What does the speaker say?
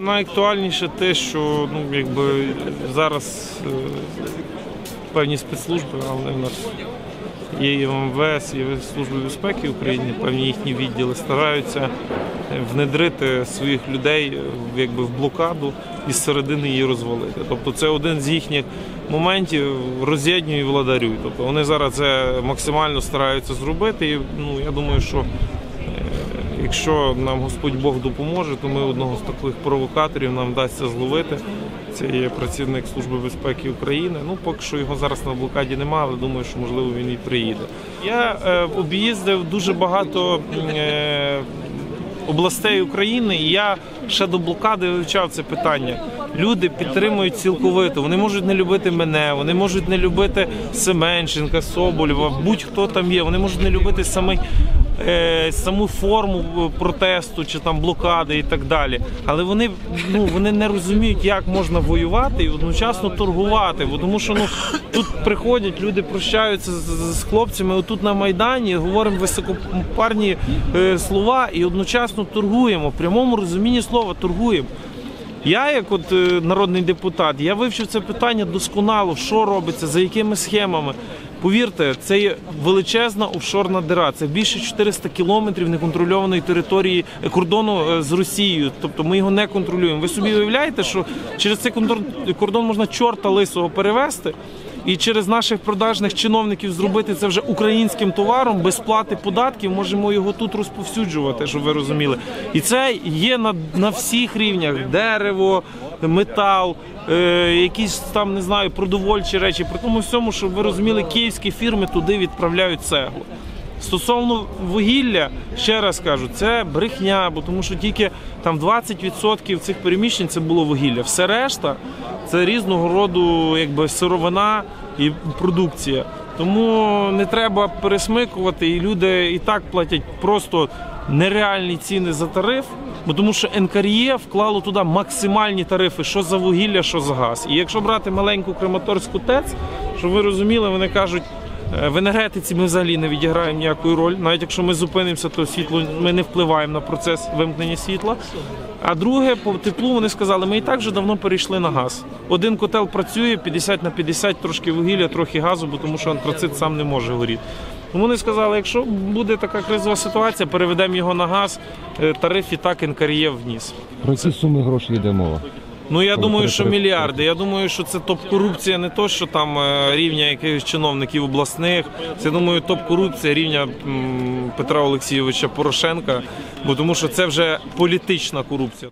Найактуальніше те, що ну, якби зараз е, певні спецслужби, але в нас є і МВС, є Служба безпеки України, певні їхні відділи стараються е, внедрити своїх людей е, якби в блокаду і з середини її розвалити. Тобто це один з їхніх моментів роз'єднюй і владарюй. Тобто вони зараз це максимально стараються зробити. І ну я думаю, що Якщо нам Господь Бог допоможе, то ми одного з таких провокаторів нам вдасться зловити. Це є працівник Служби безпеки України. Ну, поки що його зараз на блокаді немає, але думаю, що можливо він і приїде. Я е, об'їздив дуже багато е, областей України, і я ще до блокади вивчав це питання. Люди підтримують цілковито. Вони можуть не любити мене, вони можуть не любити Семенченка, Соболєва, будь-хто там є. Вони можуть не любити самий, е, саму форму е, протесту чи там блокади і так далі. Але вони ну вони не розуміють, як можна воювати і одночасно торгувати. Бо тому що ну тут приходять, люди прощаються з, з- з хлопцями. Отут на майдані говоримо високопарні е, слова і одночасно торгуємо. В прямому розумінні слова торгуємо. Я, як от е, народний депутат, я вивчив це питання досконало, що робиться, за якими схемами. Повірте, це є величезна офшорна дира. Це більше 400 кілометрів неконтрольованої території е, кордону е, з Росією. Тобто ми його не контролюємо. Ви собі уявляєте, що через цей кордон можна чорта лисого перевезти. І через наших продажних чиновників зробити це вже українським товаром без плати податків. Можемо його тут розповсюджувати, щоб ви розуміли. І це є на, на всіх рівнях: дерево, метал, е, якісь там не знаю, продовольчі речі. При тому всьому, щоб ви розуміли, київські фірми туди відправляють цеглу. Стосовно вугілля, ще раз кажу, це брехня, бо тому що тільки там 20% цих переміщень це було вугілля. Все решта це різного роду якби сировина і продукція. Тому не треба пересмикувати, і люди і так платять просто нереальні ціни за тариф. Бо тому що НКРЄ вклало туди максимальні тарифи, що за вугілля, що за газ. І якщо брати маленьку Крематорську ТЕЦ, щоб ви розуміли, вони кажуть. Е, В енергетиці ми взагалі не відіграємо ніякої роль. Навіть якщо ми зупинимося, то світло ми не впливаємо на процес вимкнення світла. А друге, по теплу вони сказали, ми і так вже давно перейшли на газ. Один котел працює 50 на 50, трошки вугілля, трохи газу, бо тому що антрацит сам не може горіти. Тому вони сказали, якщо буде така кризова ситуація, переведемо його на газ, е, тариф і так НКРЄ вніс. Про які суми грошей йде мова? Ну я думаю, що мільярди. Я думаю, що це топ-корупція не то, що там е, рівня якихось чиновників обласних. Це думаю, топ-корупція рівня Петра Олексійовича Порошенка, бо тому що це вже політична корупція.